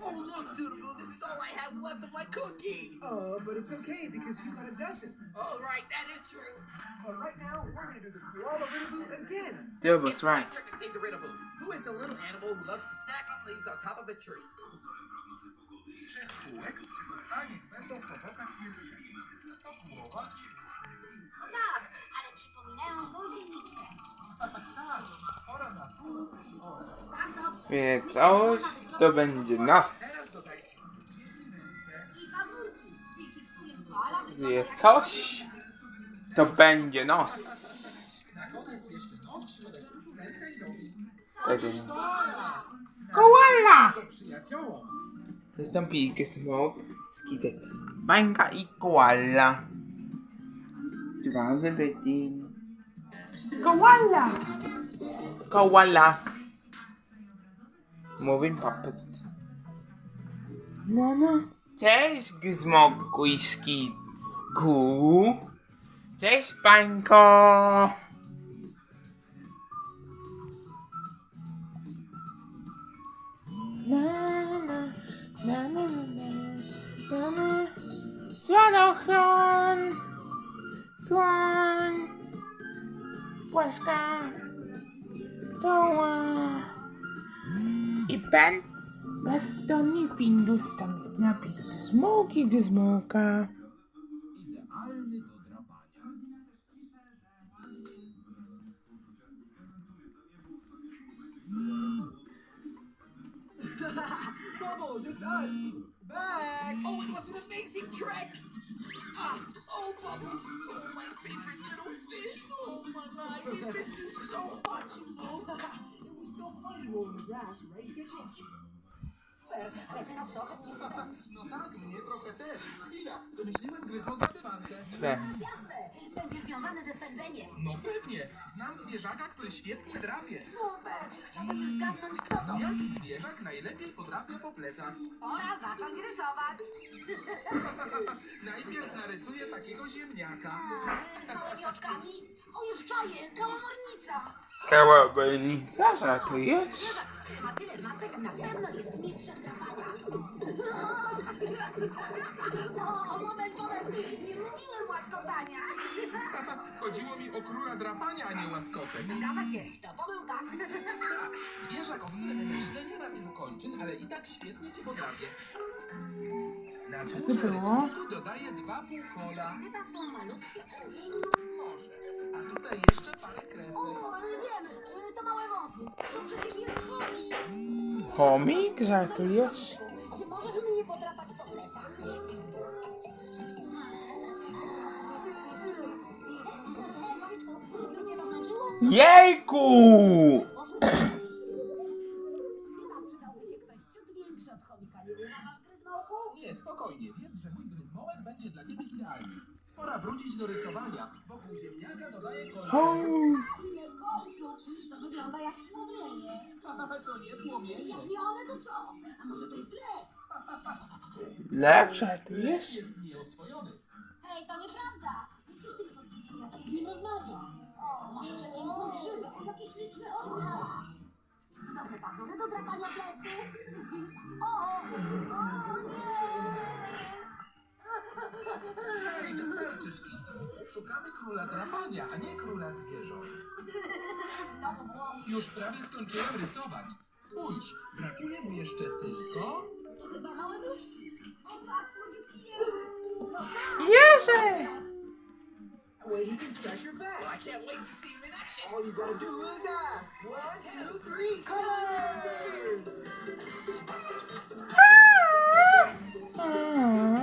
Oh, look, Doodle, this is all I have left of my cookie. Oh, but it's okay because you got a dozen. All right, that is true. But right now, we're gonna do the koala riddle again. Dubus right. turn to save the riddle. Who is the little animal who loves to snack on leaves on top of a tree? Trzech kółek z czego dwa niech będą po bokach pierwszych. To tak, ale przypominają gąsieniczkę. Tak, pora na pół i oczy. Tak dobrze. Wie coś, to będzie wygląda Wie coś, to będzie nos. Tego. Koala! Wystąpili Gizmoke, Skitek, Bańka i Koala. Dwa wytin. Koala! Koala! Moving puppet. No, no. Cześć Gizmoku i Skitku. Cześć Bańko! Na, na, na, na, na, na, na. Sładochron! Słoń! Płaszka! I pędz! Bastonii Findus, tam jest napis Gizmoki Gizmoka. Idealny do drapania. Bubbles, it's us. Back. Oh, it was an amazing trek. Ah, oh, Bubbles. Oh, my favorite little fish. Oh, my life. I missed you so much, you know. was so funny to roll in the grass, right, Sketchy? No tak, mnie trochę też. Chwila, wymyśliłem gryzmo zadywankę. Swe. Jasne, będzie związane ze spędzeniem. No pewnie, znam zwierzaka, który świetnie drapie. Super, chciałbym już zgadnąć kto to. Jaki zwierzak najlepiej podrapia po plecach? Pora zacząć rysować. Najpierw narysuję takiego ziemniaka. A, z małymi oczkami. O, już czaję, żartujesz? Zwierzak, który ma tyle macek, na pewno jest mistrzem drapania. O, moment, moment, nie mówiłem łaskotania. Chodziło mi o króla drapania, a nie łaskotek. Zgadza się, to pomyłka. Tak, zwierzak, o którym myślę, nie ma tylu kończyn, ale i tak świetnie cię podrapie. Na to górze było? rysunku dodaję dwa półkola. Chyba są malutkie uszy. Chomik, żartujesz? Czy możesz mnie podrapać po plecach? Chomiczku, już cię to zmęczyło? Jejku! Chyba przydałby się ktoś ciut większy od chomika, nie uważasz, Gryzmołku? Nie, spokojnie, wiedz, że mój gryzmołek będzie dla ciebie idealny. Pora wrócić do rysowania. Wokół ziemniaka dodaję O. Ile kolców? To wygląda jak płomienie. To nie płomienie. Jak nie one, to co? A może to jest lew? lew, Lew żartujesz? jest nieoswojony. Hej, to nieprawda. Musisz tylko wiedzieć, jak się z nim rozmawia. O, masz przepiękną grzywę, o, jakie śliczne oczka. Cudowne pazury do drapania pleców. Szukamy króla drapania, a nie króla zwierząt. Znowu błąd. Już prawie skończyłem rysować. Spójrz, brakuje mu jeszcze tylko... To chyba małe nóżki. O tak, słodziutki jeżyk. No Well, he can scratch your back. Well, I can't wait to see him in action. All you gotta do is ask. One, two, three, colors! Ah! Ah!